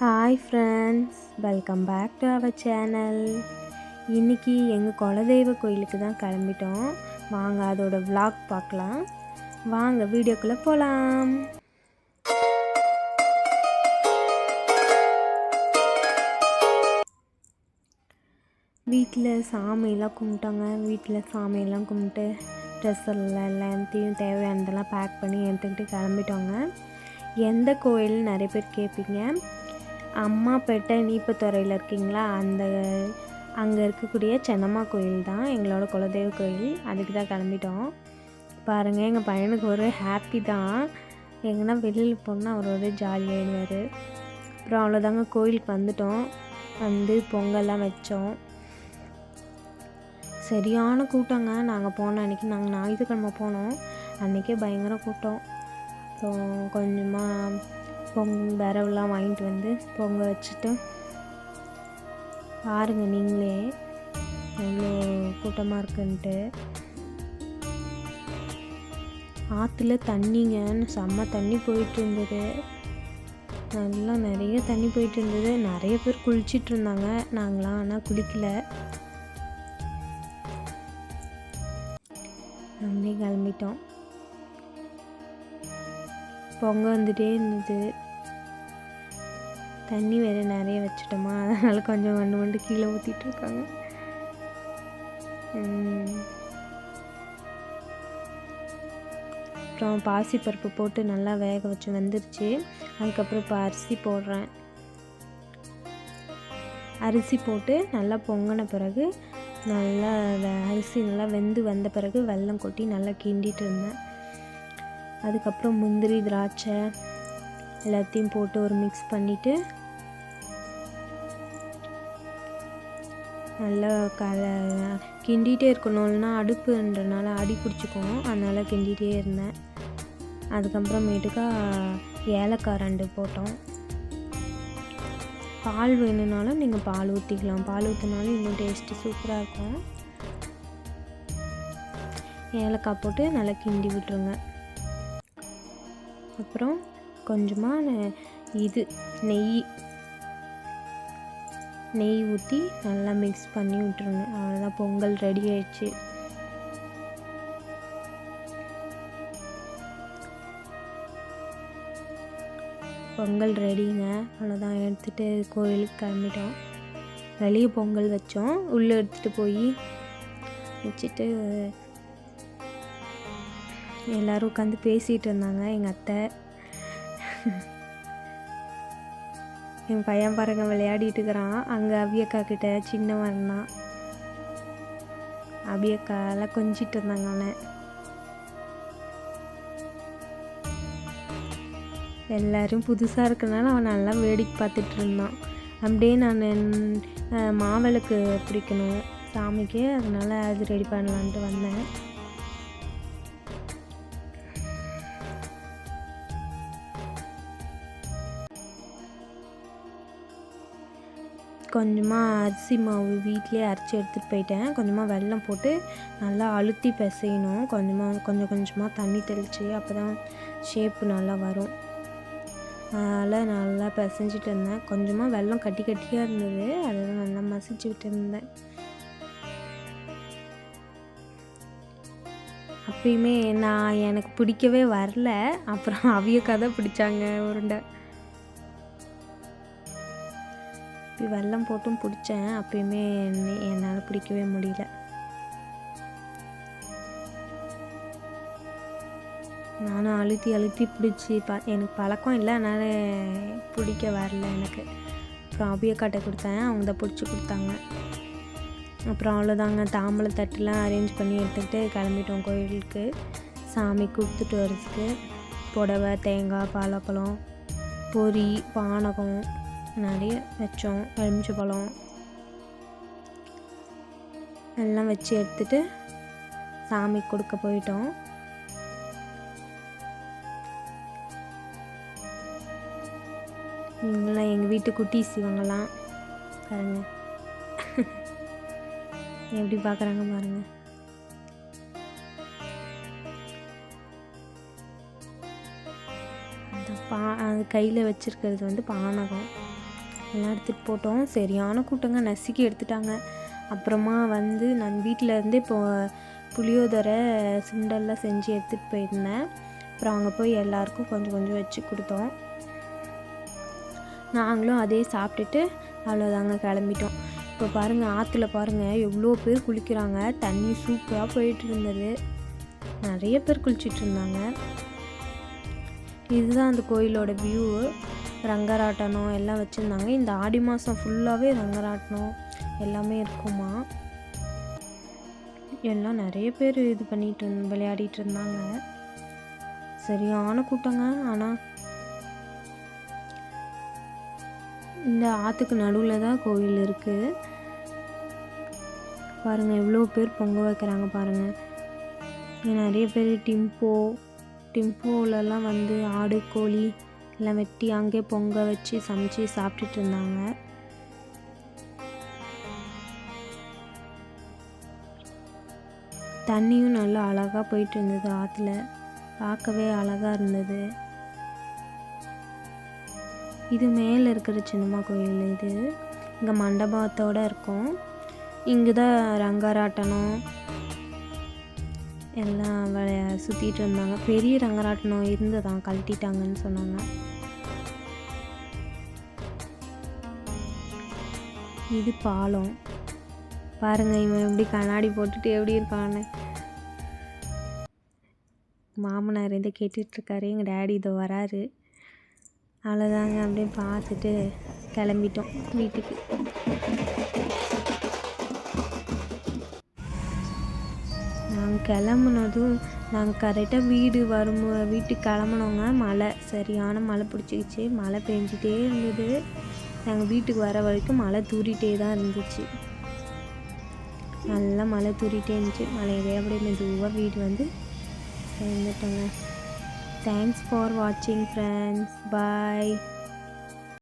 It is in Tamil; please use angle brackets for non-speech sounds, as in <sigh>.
Hi friends welcome back to our channel இன்றைக்கி எங்கள் குலதெய்வ கோயிலுக்கு தான் கிளம்பிட்டோம். வாங்க அதோட vlog பார்க்கலாம். வாங்க வீடியோக்குள்ளே போகலாம் வீட்டில் சாமியெல்லாம் கும்பிட்டாங்க. வீட்டில் சாமியெல்லாம் கும்பிட்டு ட்ரெஸ் எல்லாம் எல்லாத்தையும் தேவையானதெல்லாம் பேக் பண்ணி எடுத்துக்கிட்டு கிளம்பிட்டோங்க. எந்த கோயில் நிறைய பேர் கேட்பீங்க. அம்மாப்பேட்டை நீப்பத்துறையில் இருக்கீங்களா? அந்த அங்கே இருக்கக்கூடிய சென்னம்மா கோயில் தான் எங்களோட குலதெய்வ கோயில். அதுக்கு தான் கிளம்பிட்டோம். பாருங்கள் எங்கள் பையனுக்கு ஒரு ஹாப்பி தான். எங்கன்னா வெளியில் போனால் அவர் ஒரே ஜாலியாகிடுவார் அப்புறம் அவ்வளோதாங்க கோயிலுக்கு வந்துட்டோம். வந்து பொங்கல்லாம் வச்சோம். சரியான கூட்டங்க. நாங்கள் போன அன்றைக்கி நாங்கள் ஞாயிற்றுக்கிழமை போனோம். அன்றைக்கே பயங்கர கூட்டம். அப்புறம் கொஞ்சமாக பொங் விரவுலாம் வாங்கிட்டு வந்து பொங்க வச்சுட்டு பாருங்க நீங்களே. எவ்வளோ கூட்டமாக இருக்குன்ட்டு. ஆற்றுல தண்ணிங்க செம்ம தண்ணி போயிட்டு இருந்தது நல்லா நிறைய தண்ணி போயிட்டு இருந்தது நிறைய பேர் குளிச்சிட்டு இருந்தாங்க நாங்களாம் ஆனால் குளிக்கல. அப்படியே கிளம்பிட்டோம். பொங்க வந்துட்டே இருந்தது. தண்ணி வேறு நிறைய வச்சுட்டோமா அதனால் கொஞ்சம் ஒன்று ஒன்று கீழே ஊற்றிட்டுருக்காங்க அப்புறம் பாசி அப்புறம் பாசிப்பருப்பு போட்டு நல்லா வேக வச்சு வந்துருச்சு. அதுக்கப்புறம் இப்போ அரிசி போடுறேன். அரிசி போட்டு நல்லா பொங்கின பிறகு நல்லா அரிசி நல்லா வெந்து வந்த பிறகு வெல்லம் கொட்டி நல்லா கிண்டிட்டு இருந்தேன். அதுக்கப்புறம் முந்திரி திராட்சை எல்லாத்தையும் போட்டு ஒரு மிக்ஸ் பண்ணிவிட்டு நல்லா கல கிண்டிகிட்டே இருக்கணும்னா அடுப்புன்றனால அடி பிடிச்சிக்கும். அதனால் கிண்டிகிட்டே இருந்தேன். அதுக்கப்புறமேட்டுக்கா ஏலக்காய் ரெண்டு போட்டோம். பால் வேணும்னாலும் நீங்கள் பால் ஊற்றிக்கலாம் பால் ஊற்றினாலும் இன்னும் டேஸ்ட்டு சூப்பராக இருக்கும். ஏலக்காய் போட்டு நல்லா கிண்டி விட்டுருங்க. அப்புறம் கொஞ்சமாக இது நெய். நெய் ஊற்றி நல்லா மிக்ஸ் பண்ணி விட்டுருங்க அவ்வளோதான் பொங்கல் ரெடி ஆயிடுச்சு. பொங்கல் ரெடிங்க அவ்வளோதான் எடுத்துகிட்டு கோவிலுக்கு கிளம்பிட்டோம். வெளியே பொங்கல் வச்சோம். உள்ளே எடுத்துகிட்டு போய் வச்சுட்டு எல்லோரும் உட்காந்து பேசிகிட்டு இருந்தாங்க. எங்கள் அத்தை <laughs> என் பையன் பாருங்க விளையாடிட்டு இருக்கிறான். அங்கே அபியக்கா கிட்ட சின்னவன் இருந்தான் அபியக்காலாம் கொஞ்சிட்டு இருந்தாங்க அவனை. எல்லாரும் புதுசாக இருக்கனால அவன் நல்லா வேடிக்கை பார்த்துட்டு இருந்தான். அப்படியே நான் மாவிளக்கு பிடிக்கணும் சாமிக்கு. அதனால அது ரெடி பண்ணலான்ட்டு வந்தேன். கொஞ்சமாக அரிசி மாவு வீட்லேயே அரைச்சி எடுத்துகிட்டு போயிட்டேன். கொஞ்சமாக வெல்லம் போட்டு நல்லா அழுத்தி பிசையணும். கொஞ்சமாக கொஞ்சம் கொஞ்சமாக தண்ணி தெளித்து அப்போ தான் ஷேப்பு நல்லா வரும். அதனால் நல்லா பிசைஞ்சிட்டு இருந்தேன். கொஞ்சமாக வெல்லம் கட்டி கட்டியாக இருந்தது. அதை நல்லா மசிச்சு இருந்தேன். அப்பயுமே நான் எனக்கு பிடிக்கவே வரல. அப்புறம் அவிய கதை பிடிச்சாங்க உருண்டை. இப்படி வெல்லம் போட்டும் பிடிச்சேன். அப்பயுமே என்ன- என்னால் பிடிக்கவே முடியல. நானும் அழுத்தி அழுத்தி பிடிச்சி ப எனக்கு பழக்கம் இல்லை அதனால் பிடிக்க வரல எனக்கு. அப்புறம் அபியக்காட்டை கொடுத்தேன். அவங்க தான் பிடிச்சி கொடுத்தாங்க. அப்புறம் அவ்வளோதாங்க தாம்பழை தட்டுலாம் அரேஞ்ச் பண்ணி எடுத்துக்கிட்டு கிளம்பிட்டோம் கோயிலுக்கு. சாமி கொடுத்துட்டு வரதுக்கு புடவை தேங்காய் பாலப்பழம் பொரி பானகம் நிறைய வச்சோம். எலுமிச்சை பழம். எல்லாம் வச்சு எடுத்துட்டு சாமி கொடுக்க போயிட்டோம். இவங்கெல்லாம் எங்கள் வீட்டு குட்டீஸ் இவங்கெல்லாம். பாருங்க. எப்படி பார்க்குறாங்க பாருங்க. அந்த பா அது கையில் வச்சுருக்கிறது வந்து பானகம். எல்லாம் எடுத்துகிட்டு போட்டோம். சரியான கூட்டங்க. நசுக்கி எடுத்துட்டாங்க. அப்புறமா வந்து நான் வீட்டிலேருந்தே இப்போ புளியோதரை சுண்டல்லாம் செஞ்சு எடுத்துகிட்டு போயிருந்தேன். அப்புறம் அங்கே போய் எல்லாருக்கும் கொஞ்சம் கொஞ்சம் வச்சு கொடுத்தோம். நாங்களும் அதே சாப்பிட்டுட்டு அவ்வளோதாங்க கிளம்பிட்டோம். இப்போ பாருங்கள் ஆற்றுல பாருங்கள் எவ்வளோ பேர் குளிக்கிறாங்க. தண்ணி சூப்பராக போயிட்டு இருந்தது. நிறைய பேர் குளிச்சிட்டு இருந்தாங்க. இதுதான் அந்த கோயிலோட வியூ ரங்கராட்டனம் எல்லாம் வச்சுருந்தாங்க. இந்த ஆடி மாதம் ஃபுல்லாகவே ரங்கராட்டனம் எல்லாமே இருக்குமா? எல்லாம் நிறைய பேர் இது பண்ணிட்டு விளையாடிட்டு இருந்தாங்க. சரியான கூட்டங்க ஆனால் இந்த ஆற்றுக்கு நடுவில் தான் கோவில் இருக்குது பாருங்கள் எவ்வளோ பேர் பொங்க வைக்கிறாங்க பாருங்கள் நிறைய பேர் டிம்போ டிம்போலலாம் வந்து ஆடு கோழி எல்லாம் வெட்டி அங்கே பொங்க வச்சு சமைச்சு சாப்பிட்டுட்டு இருந்தாங்க. தண்ணியும் நல்லா அழகாக போயிட்டு இருந்தது ஆற்றுல பார்க்கவே அழகாக இருந்தது. இது மேலே இருக்கிற சின்னம்மா கோயில் இது. இங்கே மண்டபத்தோடு இருக்கும். இங்கே தான் ரங்கராட்டனம் எல்லாம் விளையா சுற்றிட்டு இருந்தாங்க. பெரிய ரங்கராட்டனம் இருந்ததான் கழட்டிட்டாங்கன்னு சொன்னாங்க. இது பாலம். பாருங்க இவன் எப்படி கண்ணாடி போட்டுட்டு எப்படி இருக்கான்னு. மாமனார் இதை கேட்டுட்ருக்காரு. எங்கள் டேடி இதை வராரு. அவ்வளோதாங்க அப்படியே பார்த்துட்டு கிளம்பிட்டோம் வீட்டுக்கு. கிளம்புனதும் நாங்கள் கரெக்டாக வீடு வரும் வீட்டுக்கு கிளம்புனோங்க. மழை சரியான மழை பிடிச்சிக்கிச்சு. மழை பெஞ்சிட்டே இருந்தது. நாங்கள் வீட்டுக்கு வர வரைக்கும் மழை தூரிட்டே தான் இருந்துச்சு. நல்லா மழை தூரிட்டே இருந்துச்சு. மழையிலே அப்படியே மெதுவாக வீடு வந்து சேர்ந்துட்டோங்க. தேங்க்ஸ் ஃபார் வாட்சிங் ஃப்ரெண்ட்ஸ் பாய்